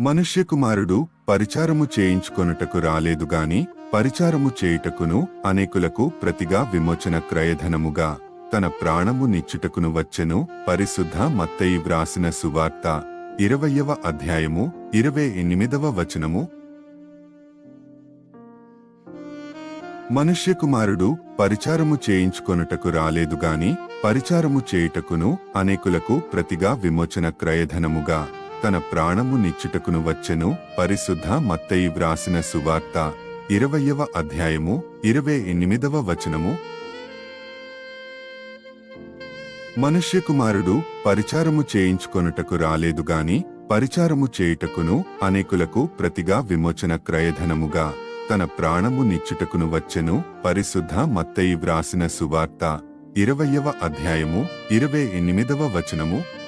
మనుష్యకుమారుడు పరిచారము చేయించుకొనుటకు రాలేదు గాని పరిచారము చేయుటకును అనేకులకు ప్రతిగా విమోచన క్రయధనముగా తన ప్రాణము నిచ్చుటకును వచ్చెను పరిశుద్ధ మత్తయి వ్రాసిన సువార్త ఇరవయవ అధ్యాయము ఇరవై ఎనిమిదవ వచనము. మనుష్యకుమారుడు పరిచారము చేయించుకొనుటకు రాలేదు గాని పరిచారము చేయుటకును అనేకులకు ప్రతిగా విమోచన క్రయధనముగా తన ప్రాణము నిచ్చుటకును వచ్చెను. పరిశుద్ధ మత్తయి వ్రాసిన సువార్త ఇరవయవ అధ్యాయము ఇరవై ఎనిమిదవ వచనము. మనుష్యకుమారుడు పరిచారము చేయించుకొనుటకు రాలేదు గాని పరిచారము చేయుటకును అనేకులకు ప్రతిగా విమోచన క్రయధనముగా తన ప్రాణము నిచ్చుటకును వచ్చెను. పరిశుద్ధ మత్తయి వ్రాసిన సువార్త ఇరవయవ అధ్యాయము ఇరవై ఎనిమిదవ వచనము.